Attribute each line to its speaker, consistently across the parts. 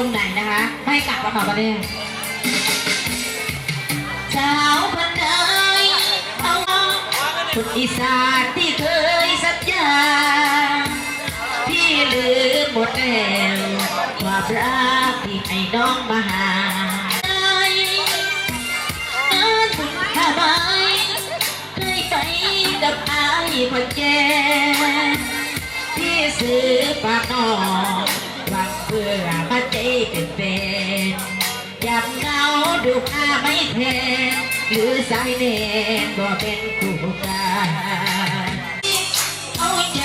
Speaker 1: รงไหนนะคะไม่ให้กลับมาค่ะวันนี้สาวคนใดเอาคนอีสานที่เคยสัญญาพี่ลืมหมดแล้วความรักที่ให้น้องมาหานั้นถึงทำไมเคยไปกับอายคนแก่พี่ซื้อฝากน้อง ดูข้าไม่แทนหรือสายเนนบ่เป็นคู่กันเอาใจ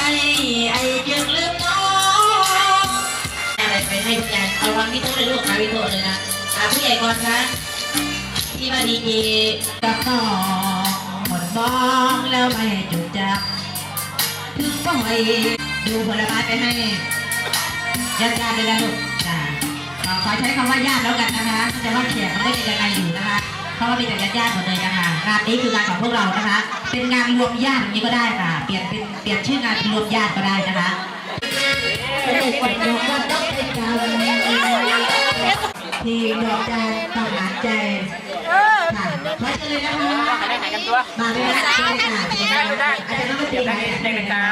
Speaker 1: ไอ้จึงลืมน้องอะไรไปให้ผู้ใหญ่เอาวางพี่โต๊ะเลยลูกมาพี่โต๊ะเลยนะอาผู้ใหญ่ก่อนคะที่มาดีเจกับน้องหมดมองแล้วไม่จุดจับถึงป่อยดูผลไม้ไปให้ญาติญาเลยนะลูก ขอขอใช้คำว่าญาติแล้วกันนะคะจะว่าแขกมันไม่ได้ยังไงอยู่นะคะเพราะว่ามีแต่ญาติญาติๆหมดเลยนะคะงานนี้คืองานของพวกเรานะคะ เป็นงานรวมญาติอย่างนี้ก็ได้ค่ะ เปลี่ยนเป็นเปลี่ยนชื่องานเป็นรวมญาติก็ได้นะคะเป็นเด็กคนยกว่าต้องเป็นการที่ดอกใจต้องหาใจ ขอเชิญเลยนะคะ
Speaker 2: ได้หายกันตัว
Speaker 1: มาเลยค่ะเชิญเลยค่ะเชิญเลยค่ะอาจารย์น้องมาตีไหนได้ไหมคะ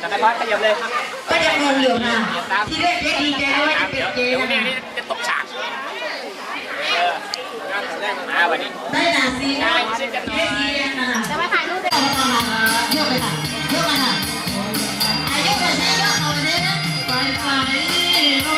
Speaker 2: จักรพรรดิขยับเลยครับ
Speaker 1: ก็ยังงงอยู่ค่ะที่เรียกเจ๊ดีเจ๊ว่าจะเป็นเจ๊
Speaker 2: เดี๋ยว
Speaker 1: นะ
Speaker 2: นี้
Speaker 1: คะ
Speaker 2: นี่จะตกฉากเออมาวันนี้
Speaker 1: ได้นาซีนะเจ๊ดีนะคะ
Speaker 3: จะมาถ่ายรูปด้วย
Speaker 1: เอามาค่ะยกเยค่ะยกมาค่ะอายกเลยใช้ยกเอาเลยนะไปไปเอา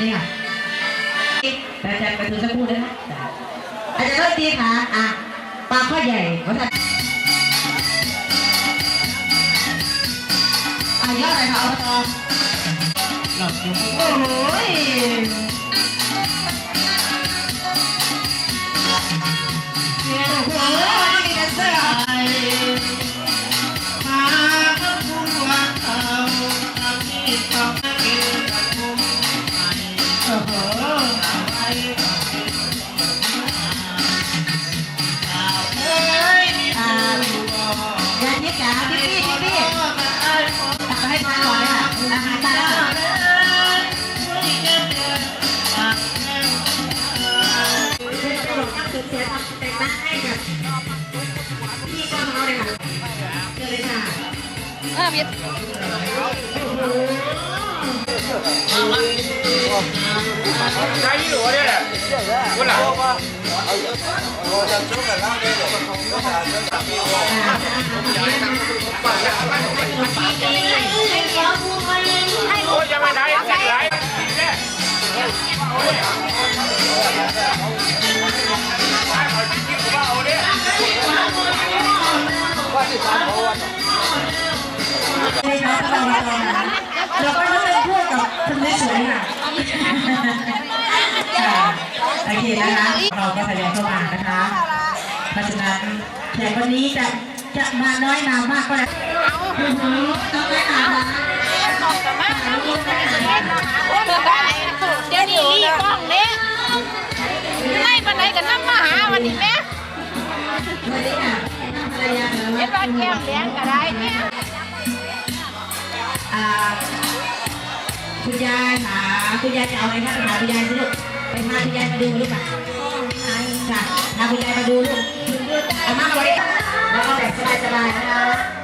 Speaker 1: นี่ค่ะแต่จะไปถึงสักครู่นะคะอาจารย์รตีค่ะอะปลาข้อใหญ่วัฒนอายอดอะไรคะอบตโอ้โหโอ้โหนี่แดนเซอร์ อนเลยค่ะอาหารตายแล้วเป็นต เสียทำแต่งหน้าให้กับพี่ก้อนเขาเลยค่ะเชิญเลยค่ะ
Speaker 3: เออมี
Speaker 2: ใช้ที่หลัวเนี่ยแหละวันหลัง
Speaker 3: ให้
Speaker 2: โอ้ยยังไม่ได้ยังไม่ได้เอาเนี่ย
Speaker 1: ในช้าสายใจนะเราก็ต้องเป็นพวกกับคนสวยๆค่ะโอเคนะคะ เราก็แสดงเข้ามานะคะ เพราะฉะนั้นแขกวันนี้จะจะมาน้อยมามากก็แล้ล้อหือต้ กัมาหาคนในประ
Speaker 3: เท
Speaker 1: ศมาหาคนไปเดี๋
Speaker 3: ยวนี้รีกล้อง
Speaker 1: เละไล่ปันไหนกันน้ำมาหาวันนี้แม่เดี๋
Speaker 3: ยวรอแก้วเลี้ยงก็ได้เนี่ย
Speaker 1: คุณยายค่ะคุณยายจะเอาอะไรคะไปหาคุณยายสิลูกไปหาคุณยายมาดูลูกค่ะค่ะหาคุณยายมาดูลูกเอามาไว้แล้วเอาแบบสบายๆนะคะ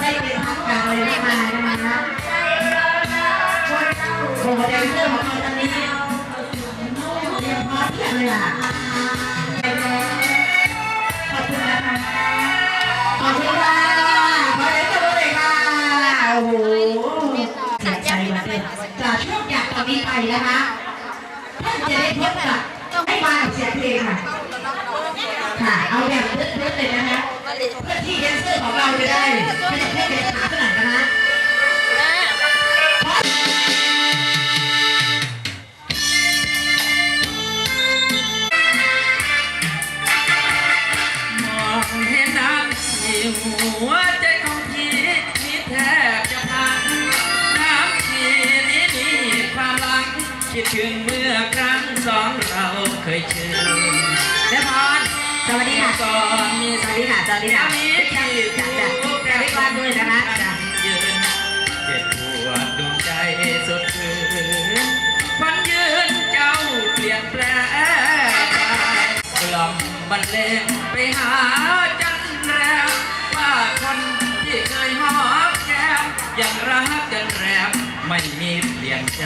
Speaker 1: ได้เป็นพักกลางเลยมากมายนะคะโอ้โหแดนเซอร์ของเราตอนนี้เตรียมพร้อมเพียบเลยอะขอบคุณนะคะขอบคุณค่ะขอเสียงปรบมือเลยค่ะโอ้โหเสียใจมาเต้นจากช่วงจากตอนนี้ไปนะคะท่านจะได้พบกับให้มากับเสียงเพลงค่ะค่ะเอาแบบเลือกๆเลยนะคะ เพื่อที่แดนเซอร์ของเราจะได้ไม่ต้องเพ่งเป็นขาขนาดนะฮะ
Speaker 4: หัวใจของพี่นี่แทบจะพังน้ำที่นี้มีความหลังคิดถึงเมื่อครั้งสองเราเคยเจอ
Speaker 1: สวัสดีค่ะ
Speaker 4: ก่อนมี
Speaker 1: สวัสดีค่ะสวัสดีค่ะจ้ะจ้ะจ้ะ
Speaker 4: ก
Speaker 1: จะได้ความด้วยนะคะจ้ะ
Speaker 4: ยืนเจ็บปวดดวงใจสุดฝืนฝันยืนเจ้าเปลี่ยนแปลงไปกล่อมบรรเลงไปหาจันแรมว่าคนที่เคยหอมแก้มยังรักกันแรมไม่มีเปลี่ยนใจ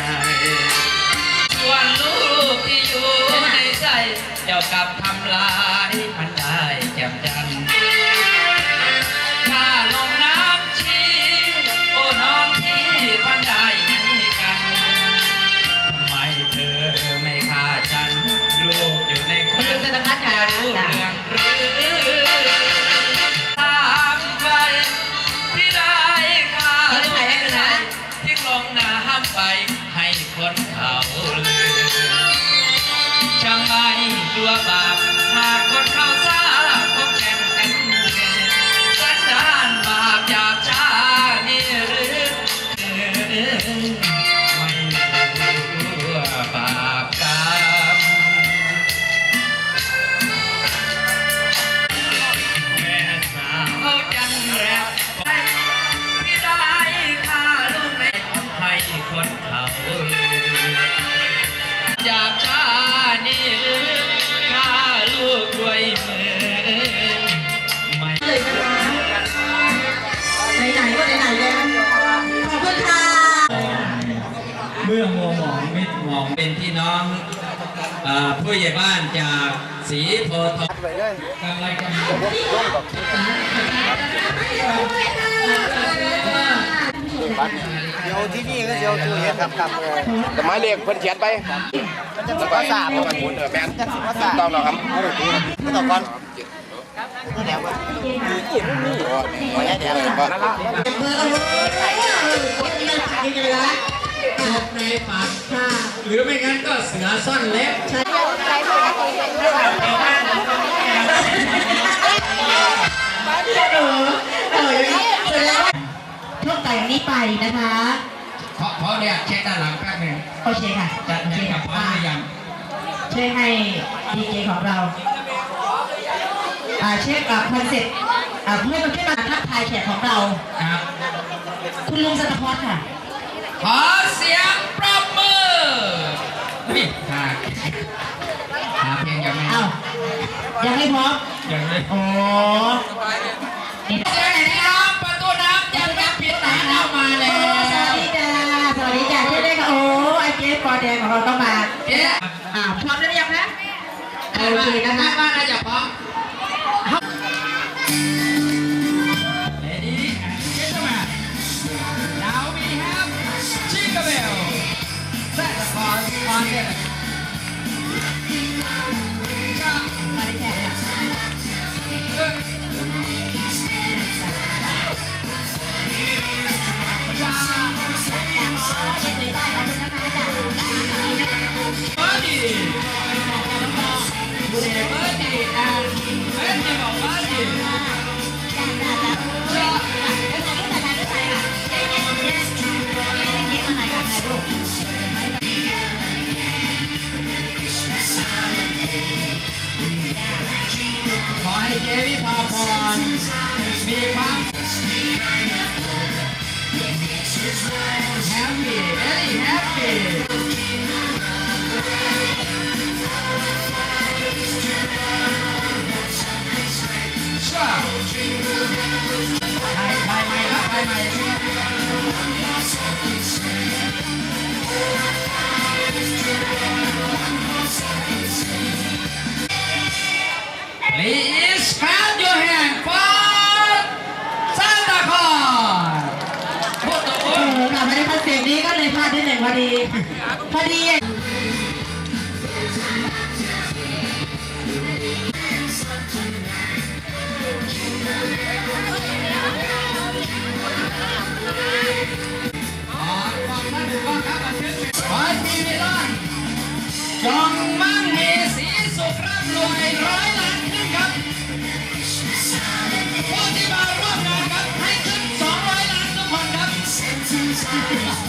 Speaker 4: ส่วนลูกที่อยู่ในใจเจ้ากลับทำลาย เดี๋ยวที่นี่ก็
Speaker 1: เดี๋
Speaker 5: ยวตู้เย็นครับครับเลย
Speaker 2: แต่หมายเลขเพิ่นเขียนไป
Speaker 5: มันจะสิบภาษา
Speaker 2: ประมาณหมุนเออแม่น
Speaker 5: จะสิบภาษา
Speaker 2: ต้องแล้วครับ
Speaker 5: เอาดูดีไม่ต้องก่อนนี่แหละนี่เดี๋ยว
Speaker 2: ก็
Speaker 1: เบอร์เอาเลยคนที่ยังขายกันละ
Speaker 4: จบในฝันหรือไม่งั้นก็เสือซ่อนเล็บ
Speaker 1: ใช่
Speaker 3: ใครปก ติเป็นเรื่อง
Speaker 1: เออเอออย่างนี้แสดงว่าช่วงต่อจากนี้ไปนะคะ
Speaker 4: เพราะเพราะเนี่ยเช็คด้านหลังแป๊บหนึง
Speaker 1: โอเคค่ะ
Speaker 4: จะ
Speaker 1: โอเค
Speaker 4: เช็คกับ
Speaker 1: ค่ะ
Speaker 4: พร้อมหรือยัง
Speaker 1: ช่วยให้ดีเจของเราอ่าเช็คกับคอนเซ็ปต์อ่าเพื่อนมาช่วยมาทักทายแขกของเรา
Speaker 4: ครับ
Speaker 1: คุณลุงสัตพรค่ะ
Speaker 4: ขอเสียงปรบมือนี่หาหาเพลงยังไม่
Speaker 1: เอ้ายังไม่พร้อม
Speaker 4: ยังไม่
Speaker 1: โอ้
Speaker 4: ไม่ปิดนะเข้ามา
Speaker 1: โอ้
Speaker 4: แล้ว
Speaker 1: สวัสดีจ้าสวัสดีจ้าช่วยด้วยค่ะโอ้ไอเจฟปอแดงของเราต้องมา
Speaker 4: เจ๊
Speaker 1: อ่าพร้อมแล้วหรือยังนะโอเคนะคะ
Speaker 4: ว่าน่าจะ พอดีขอ
Speaker 6: ที
Speaker 4: วีร้อนจงมั่งมีสีสุขร่ำรวยร้อยล้านขึ้นครับผู้ที่มาร่วมงานครับให้ขึ้นสองร้อยล้านทุกคนครับ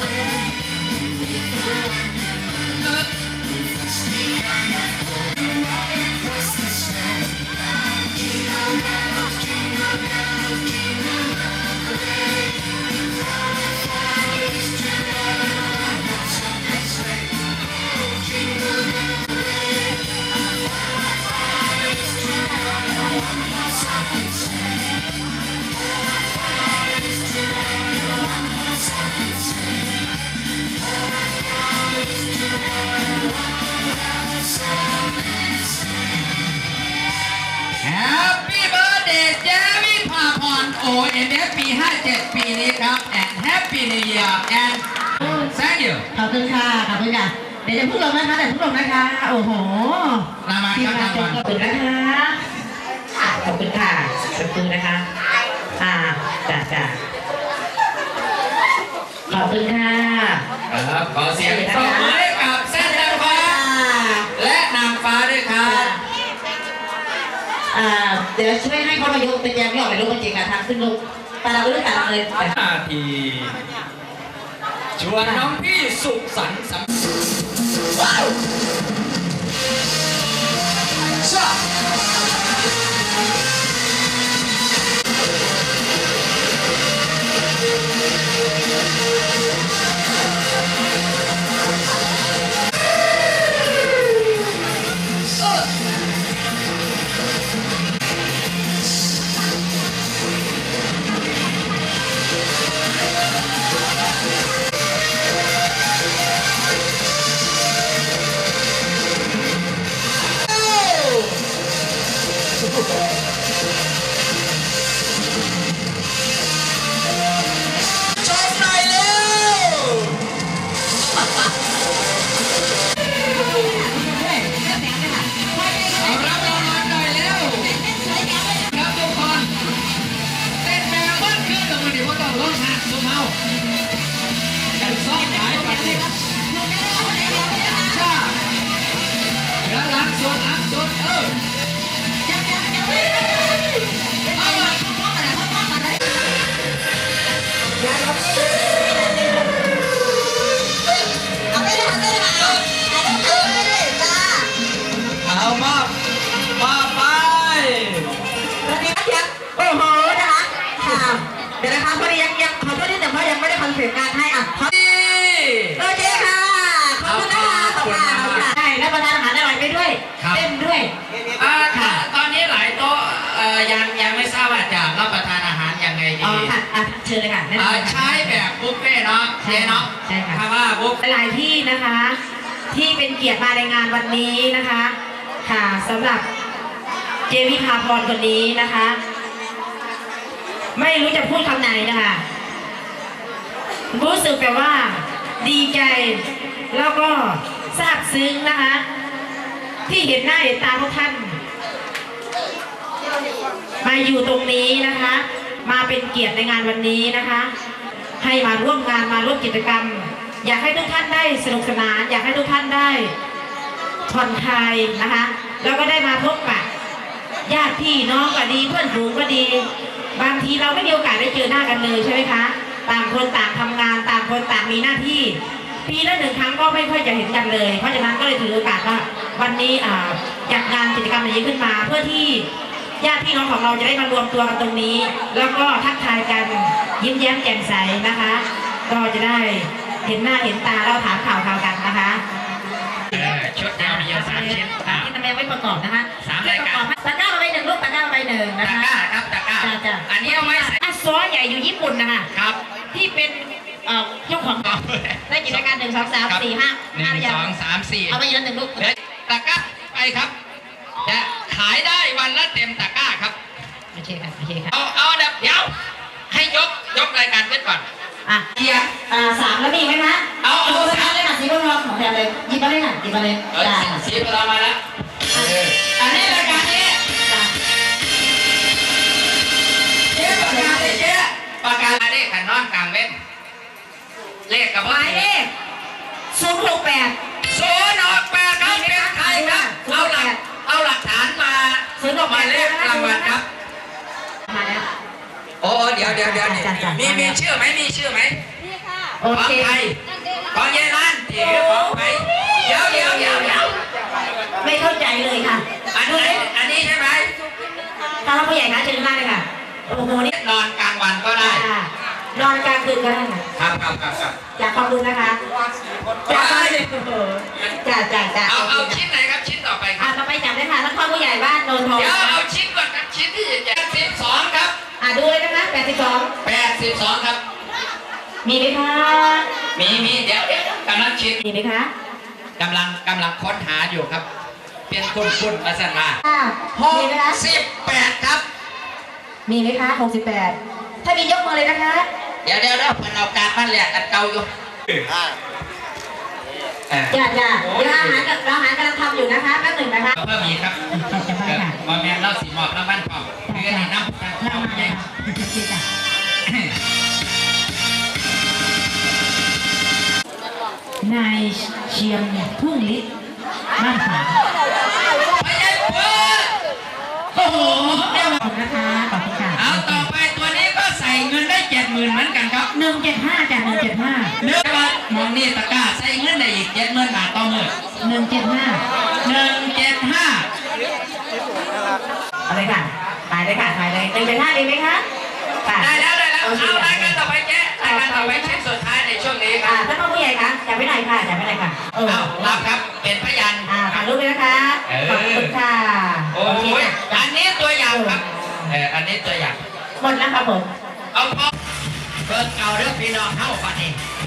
Speaker 4: พรโอเอ็นเอฟปี 57 ปีนี้ครับ and happy new year and thank you
Speaker 6: ขอบคุณค่ะ ขอบคุณค่ะ เดี๋ยวจะพูดลงนะคะแต่พูดลงนะคะ โอ้โห
Speaker 4: รางวัล
Speaker 6: ทีม
Speaker 4: ครับ
Speaker 6: งาน
Speaker 4: รางวัล
Speaker 6: ขอบคุณนะคะอะขอบคุณค่ะ ขอบคุณนะคะ อ่าจ้ะจ้ะขอบคุณค่ะ
Speaker 4: ครับ ขอเสียงปรบมือให้กับเส้นนางฟ้าและนางฟ้าด้วยครับ
Speaker 6: อ่าเดี๋ยวช่วยให้เขามายกเป็นยังไม่ออกไปลูกจริงๆค่ะทางขึ้นลูกตาเราเลือกตาเราเลย
Speaker 4: นาทีชวนน้องพี่สุขสันต์สำว้าวชา ช เชิ
Speaker 6: ญเลยค่ะแนะนำ
Speaker 4: อ่า
Speaker 6: เลยค่ะ
Speaker 4: ใช้แบบบุฟเฟ่ต์เนาะเจ๊เนาะ
Speaker 6: ใช่ค่ะ
Speaker 4: คำว่าบุฟ
Speaker 1: หลายที่นะคะที่เป็นเกียรติมาในงานวันนี้นะคะ ค่ะสำหรับเจวิภาพรคนนี้นะคะ ไม่รู้จะพูดคำไหนนะคะ รู้สึกแบบว่าดีใจแล้วก็ซาบซึ้งนะคะ ที่เห็นหน้าเห็นตาพวกท่าน มาอยู่ตรงนี้นะคะ มาเป็นเกียรติในงานวันนี้นะคะ ให้มาร่วมงานมาร่วมกิจกรรม อยากให้ทุกท่านได้สนุกสนาน อยากให้ทุกท่านได้ผ่อนคลายนะคะแล้วก็ได้มาพบปะญาติพี่น้องก็ดีเพื่อนฝูงก็ดี บางทีเราไม่มีโอกาสได้เจอหน้ากันเลยใช่ไหมคะต่างคนต่างทำงานต่างคนต่างมีหน้าที่ปีละหนึ่งครั้งก็ไม่ค่อยจะเห็นกันเลย เพราะฉะนั้นก็เลยถือโอกาสว่าวันนี้จัดงานกิจกรรมอย่างนี้ขึ้นมา เพื่อที่ ญาติพี่น้องของเราจะได้มารวมตัวกันตรงนี้ แล้วก็ทักทายกันยิ้มแย้มแจ่มใสนะคะ ก็จะได้เห็นหน้าเห็นตาแล้วถามข่าวข่าวกันนะคะ
Speaker 4: เออชุดยาวมีอยู่สามชิ้นอะ
Speaker 1: ที่ทำไมไว้ประกอบนะคะ
Speaker 4: สามรายการ
Speaker 1: ตะกร้าไปหนึ่งลูกตะกร้าไปหนึ่งนะ
Speaker 4: ตะ
Speaker 1: คะ
Speaker 4: กร้าครับตะกร้า
Speaker 1: จ้าจ้า
Speaker 4: อันนี้เอาไว้ใส่
Speaker 1: อะซอใหญ่อยู่ญี่ปุ่นนะคะ
Speaker 4: ครับ
Speaker 1: ที่เป็นเอ่อเจ้าของได้กิจการหนึ่งสองสาม
Speaker 4: ครับ
Speaker 1: สี่ห้า
Speaker 4: หนึ่
Speaker 1: ห้างอย่าง
Speaker 4: สองสามสี่
Speaker 1: เอาไปยืนหนึ่งลูก
Speaker 4: เดี๋ยวตะกร้าไปครับ จะขายได้วันละเต็มตะกร้าครับ
Speaker 1: โอเคค่ะโอเคค่ะ
Speaker 4: เอาเอาเดี๋ยวเดี๋ยวให้ยกยกรายการขึ้นก่อน
Speaker 1: อะ
Speaker 4: เกียร์
Speaker 1: อ่าสามแล้วมีไหมคะ
Speaker 4: เอาเอา
Speaker 1: ดูสามเลยค่ะสีทองของแถวเลยหยิบมาเลยค่ะหยิบมาเลย
Speaker 4: เออ
Speaker 1: จ้า
Speaker 4: สีสีพลามาแล้วเอออันนี้รายการนี้
Speaker 1: จ้า
Speaker 4: เจ๊ปากกาเลยเจ๊ปากกาเลขขันนอนกลางเว้นเลขกับ
Speaker 1: หมายเลขศูนย์หกแปด
Speaker 4: ศูนย์หกห
Speaker 1: แป
Speaker 4: มาย
Speaker 1: ด
Speaker 4: เลขรางวัลครับ
Speaker 1: มาแล้ว
Speaker 4: โอ้เดี๋ยวเดี๋ยวเดี๋ยวนี่
Speaker 1: จ้ะจ้ะ
Speaker 4: มีมีชื่อไหมมีชื่อไหม
Speaker 1: โอ
Speaker 4: ของ
Speaker 1: เค
Speaker 4: ใครของเยลันที่ของใครเดี๋ยวเดี๋ยวเดี๋ยวเดี๋ยว
Speaker 1: ไม่เข้าใจเลยค่ะ
Speaker 4: อัน
Speaker 1: ดู
Speaker 4: นี้
Speaker 1: สิ
Speaker 4: อันนี้ใช่ไหม
Speaker 1: ตอนผู้ใหญ่คะเชิญมากเลยค่ะ โอ้โหนี่
Speaker 4: นอนกลางวันก็ได้
Speaker 1: จ้านอนกลางคืนก็ได้ค่ะ
Speaker 4: ครับครับครับครับ
Speaker 1: อยากความรู้นะคะจ้าจ้าจ้าจ้า
Speaker 4: เอาเอาชิ้นไหนครับชิ้นต่อไปค
Speaker 1: อ่า
Speaker 4: รับ
Speaker 1: ต่อไป นโนนทอง
Speaker 4: เดี๋ยวเอาชิ้นก่อนครับชิ้นที่เจ็ดสิบสองครับ
Speaker 1: อ่าดูเลยนะคะแปดสิบสอง
Speaker 4: แปดสิบสองครับ
Speaker 1: มีไหมคะ
Speaker 4: มีมีเดี๋ยวเดี๋ยวกำลังคิด
Speaker 1: มีไหมคะ
Speaker 4: กำลังกำลังค้นหาอยู่ครับ เป็นคุณคุณประสันมา
Speaker 1: ค่ะ
Speaker 4: หก
Speaker 1: มีไหมคะ
Speaker 4: สิบแปดครับ
Speaker 1: มีไหมคะหกสิบแปดถ้ามียกมือเลยนะคะ
Speaker 4: เดี๋ยวเดี๋ยวเดี๋ยวมันเอาการบ้านแหลกกันเก่าอยู่
Speaker 7: อ่า
Speaker 4: เออ
Speaker 1: จ้าจ้าเดี๋ยวอาหารกับอาหารกำลังทำอยู่นะคะแป๊บหนึ่งนะคะ
Speaker 4: เพิ่มอีกครับ
Speaker 1: จะไปค่ะ
Speaker 4: บอแมนเล่าสีหมอบรางวัลพร้อมคืออันนี้น้ำกัน
Speaker 1: เรา
Speaker 4: เข้า
Speaker 1: มา
Speaker 4: ไป
Speaker 1: เลยค่ะโอเคจ้ะนายเชียมทุ่งลิศบ้านฝาง
Speaker 4: ไม่ใช่เพื่อนโอ้โห
Speaker 1: ขอบคุณนะคะขอบคุณค่ะ
Speaker 4: เอาต่อไปตัวนี้ก็ใส่เงินได้เจ็ดหมื่นเหมือนกันครับ
Speaker 1: หนึ่งเจ็ดห้าจ้ะหนึ่งเจ็ดห้า
Speaker 4: เนื้อบาทมองนี่ตะกร้าใส่เงินได้อีกเจ็ดหมื่นบาทต่อมือ
Speaker 1: หนึ่งเจ็ดห้า
Speaker 4: หนึ่ง เจ็ดห้า
Speaker 1: เอาเลยค่ะถ่ายเลยค่ะถ่ายเลยหนึ่งเจ็ดห้าดีไหมคะค่ะ
Speaker 4: ได้แล้วได้แล้ว
Speaker 1: โอเค
Speaker 4: เอารายการต่อไปเจ๊รายการต่อไปชิ้นสุดท้ายในช่วงนี้ค
Speaker 1: อ่า
Speaker 4: รับ
Speaker 1: ท่านพ่อผู้ใหญ่คะจับไว้ไหนอยค่ะจับไว้ไหนอยค่ะเออ
Speaker 4: เอารับครับเป็นพยาน
Speaker 1: อ่าถ่ายรูปเลยนะคะ
Speaker 4: เออ
Speaker 1: ขอบคุณค่ะ
Speaker 4: โอ้
Speaker 1: โอเค
Speaker 4: ย
Speaker 1: ค่ะ
Speaker 4: อันนี้ตัวอย่างครับเอออันนี้ตัวอย่าง
Speaker 1: หมดแล้วครับผม
Speaker 4: เอาพอเปิดเก่าเรื่องพี่น้องเข้าปันนี้ช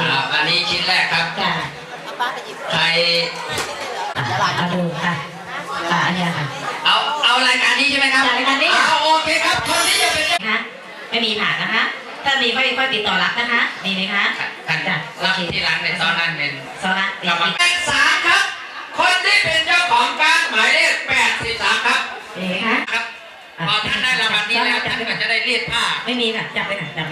Speaker 1: อะโอเค
Speaker 4: อ่าอันนี้ชิ้นแรกครับ
Speaker 1: จ้ะ
Speaker 4: ใคร
Speaker 1: อะดูค่ะอะอันเนี้ยค่ะ
Speaker 4: เอา เอารายการนี้ใช่ไหมครับ
Speaker 1: รายการนี้
Speaker 4: เอาโอเคครับคนที่จะเป็นเจ้า
Speaker 1: นะคะไม่มีผ่านนะคะ ถ้ามีค่อยค่อยติดต่อรับนะคะ มีไหมคะ
Speaker 4: ท่าน
Speaker 1: จ้ะโอ
Speaker 4: รับ
Speaker 1: เค
Speaker 4: ที่ร้านในตอนนั้นเป็น
Speaker 1: สวัสดี
Speaker 4: กรรมการสามครับ คนที่เป็นเจ้าของการหมายเลข83ครับ
Speaker 1: มีไหมคะ
Speaker 4: ครับ พอท่านได้รางวัลนี้แล้วท่านก็จะได้เรียกผ้า
Speaker 1: ไม่มีค่ะ จับไปค่ะจับ